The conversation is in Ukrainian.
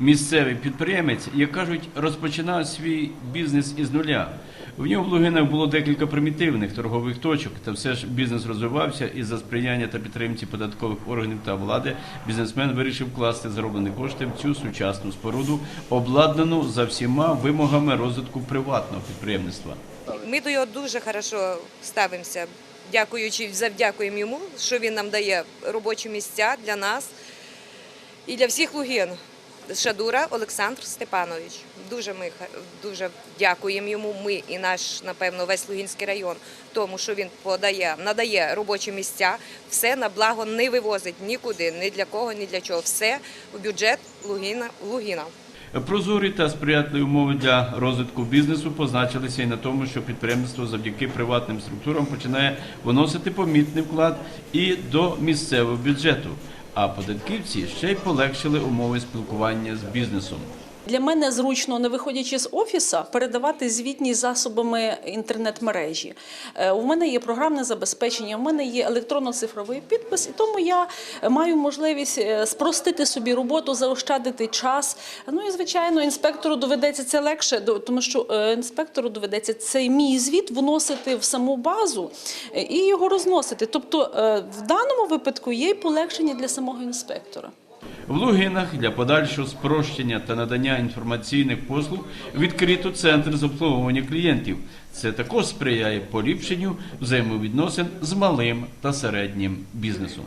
Місцевий підприємець, як кажуть, розпочинав свій бізнес із нуля. В нього в Лугинах було декілька примітивних торгових точок, та все ж бізнес розвивався і за сприяння та підтримки податкових органів та влади бізнесмен вирішив вкласти зароблені кошти в цю сучасну споруду, обладнану за всіма вимогами розвитку приватного підприємництва. Ми до його дуже хорошо ставимося, дякуючи, завдякуємо йому, що він нам дає робочі місця для нас і для всіх лугин. Шадура Олександр Степанович. Дуже ми дуже дякуємо йому. Ми і наш, напевно, весь Лугінський район, тому що він подає, надає робочі місця, все на благо не вивозить нікуди, ні для кого, ні для чого. Все в бюджет Лугіна. Лугіна. Прозорі та сприятливі умови для розвитку бізнесу позначилися і на тому, що підприємництво завдяки приватним структурам починає виносити помітний вклад і до місцевого бюджету. А податківці ще й полегшили умови спілкування з бізнесом. Для мене зручно, не виходячи з офіса, передавати звітність засобами інтернет-мережі. Е, У мене є програмне забезпечення, у мене є електронно-цифровий підпис, і тому я маю можливість е, спростити собі роботу, заощадити час. Ну і звичайно, інспектору доведеться це легше, тому що е, інспектору доведеться цей мій звіт вносити в саму базу і його розносити. Тобто, в даному випадку є полегшення для самого інспектора. В Лугинах для подальшого спрощення та надання інформаційних послуг відкрито центр з обслуговування клієнтів. Це також сприяє поліпшенню взаємовідносин з малим та середнім бізнесом.